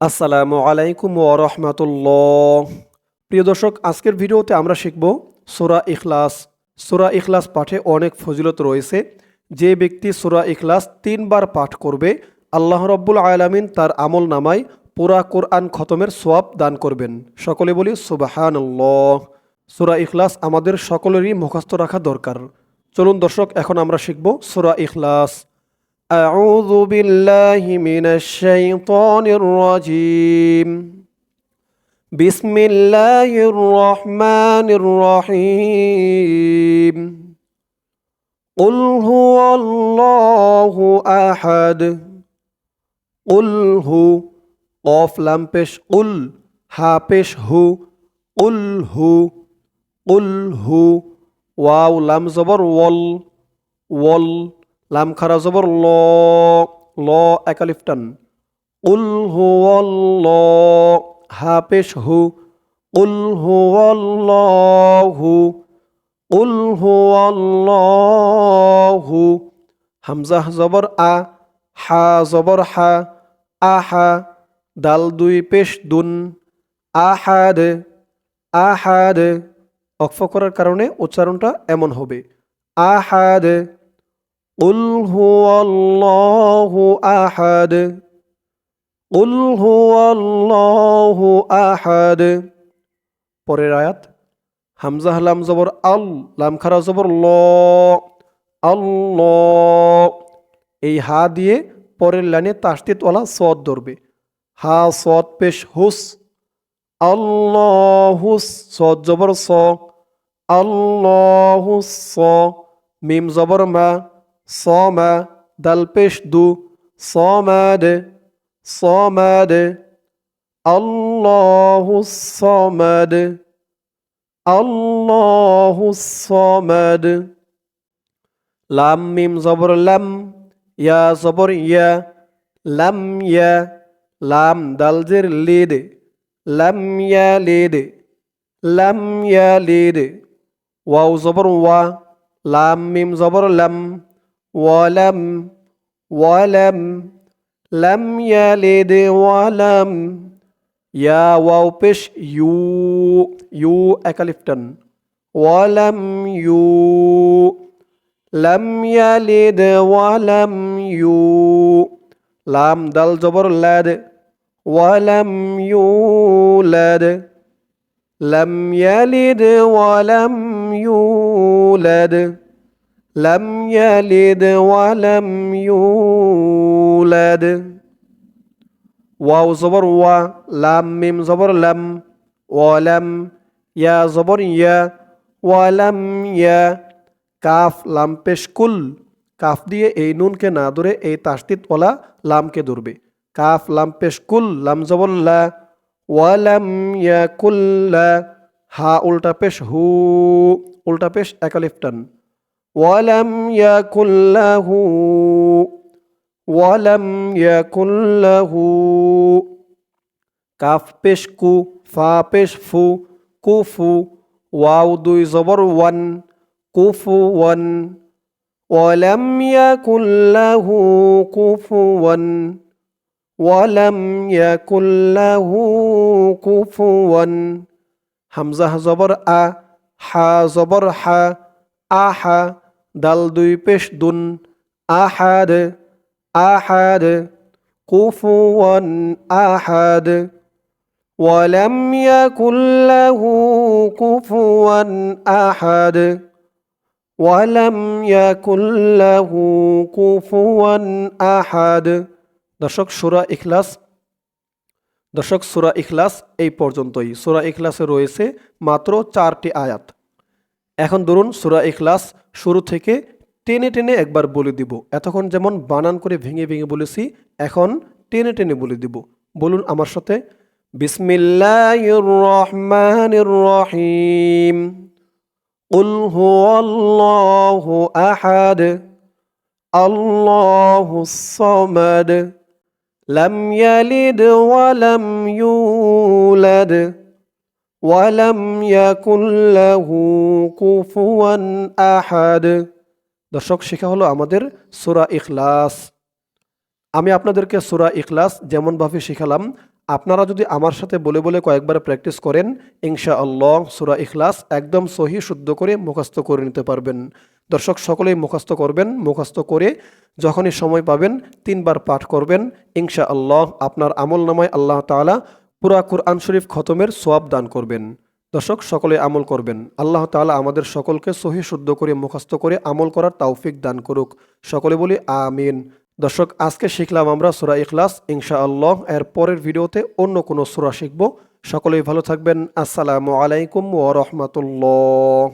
আসসালামু আলাইকুম ওরহমতুল্লাহ প্রিয় দর্শক, আজকের ভিডিওতে আমরা শিখব সোরা ইখলাস। সোরা ইখলাস পাঠে অনেক ফজিলত রয়েছে। যে ব্যক্তি সোরা ইখলাস তিনবার পাঠ করবে, আল্লাহ রব্বুল আলামিন তার আমল নামায় পুরা কোরআন খতমের সোয়াব দান করবেন। সকলে বলি সুবাহান সোরা ইখলাস আমাদের সকলেরই মুখস্থ রাখা দরকার। চলুন দর্শক, এখন আমরা শিখব সোরা ইখলাস। أعوذ بالله من الشيطان الرجيم بسم الله الرحمن الرحيم قل هو الله أحد قل هو قاف لام پیش قل ها پیش هو قل هو قل هو واو لام زبر ول ول লাম খারা জবর ল ল একালিফটান উল হু ল, হা পেশ হু। উল হু হু। উল হু হু। হামজাহ জবর আ, হা জবর হা। আহা দাল দুই পেশ দুন। আহাদ আহাদ অক্ফ করার কারণে উচ্চারণটা এমন হবে। আহাদ قل هو الله أحد قل هو الله أحد পরের আয়াত হামজা লাম জবর আল লাম খারা জবর ল আল্লাহ এই হা দিয়ে পরের লাইনে তাস্তিতওয়ালা সদ ধরবে হা সদ পেশ হুস আল্লাহ হুস সদ জবর স আল্লাহ স মিম জবর মা صام دلبش دو صامد صامد. الله الصمد الله الصمد. لام ميم زبر لم يا زبر يا لام يا لم دلجر ليد لم يا ليد لم يا ليد. واو زبر وا لام ميم زبر لم, زبر لم. ওয়ালাম ওয়ালাম লাম ইয়ালিদ ওয়ালাম ইয়া ওয়াও পেশ ইউ ইউ একালিফটন ওয়ালাম ইউ লাম ইয়ালিদ ওয়ালাম ইউ লাম দাল জবর লাদ ওয়ালাম ইউলাদ লাম ইয়ালিদ ওয়ালাম ইউলাদ لم يلد ولم يولد واو زبر و لام ميم زبر لم ولم يا زبر يا ولم يا কাফ লাম পেশ কুল কাফ দিয়ে এই নুনকে না ধরে এই তাস্তিত ওলা লামকে ধরবে কাফ লাম পেশ কুল লাম জবল্লা ওয়ালাম ইয়া কুল্লা হা উল্টা পেশ হু উল্টা পেশ একালিফটান ولم يكن له ولم يكن له কাফ পেশ কু ফা পেশ ফু কুফু ওয়াও দুই জবর ওয়ান কুফু ওয়ান ولم يكن له كفوا ولم يكن له كفوا হামজা জবর আ হা জবর হা আহা দাল দুই পেশ দুন আহাদ আহাদ কুফুয়ান আহাদ ولم يكن له كفوا أحد ولم يكن له كفوا أحد দর্শক সুরা ইখলাস দর্শক সুরা ইখলাস এই পর্যন্তই সুরা ইখলাসে রয়েছে মাত্র চারটি আয়াত এখন ধরুন সুরা ইখলাস শুরু থেকে টেনে টেনে একবার বলে দিব এতক্ষণ যেমন বানান করে ভেঙে ভেঙে বলেছি এখন টেনে টেনে বলে দিব বলুন আমার সাথে বিসমিল্লাহির রহমানির রহিম قل هو الله أحد الله الصمد لم يلد ولم يولد ওয়ালাম ইয়াকুল্লাহু কুফুয়ান আহাদ। দর্শক, শেখা হলো আমাদের সুরা ইখলাস। আমি আপনাদেরকে সুরা ইখলাস যেমনভাবে শেখালাম, আপনারা যদি আমার সাথে বলে বলে কয়েকবার প্র্যাকটিস করেন ইনশা আল্লাহ সুরা ইখলাস একদম সহি শুদ্ধ করে মুখস্থ করে নিতে পারবেন। দর্শক, সকলেই মুখস্থ করবেন, মুখস্থ করে যখনই সময় পাবেন তিনবার পাঠ করবেন। ইনশা আল্লাহ আপনার আমল নামায় আল্লাহ তাআলা পুরা কুরআন শরীফ খতমের সোয়াব দান করবেন। দর্শক, সকলে আমল করবেন। আল্লাহ তালা আমাদের সকলকে সহি শুদ্ধ করে মুখস্থ করে আমল করার তাওফিক দান করুক। সকলে বলি আমিন। দর্শক, আজকে শিখলাম আমরা সুরা ইখলাস। ইনশা আল্লাহ এর পরের ভিডিওতে অন্য কোনো সুরা শিখব। সকলেই ভালো থাকবেন। আসসালামু আলাইকুম ও রাহমাতুল্লাহ।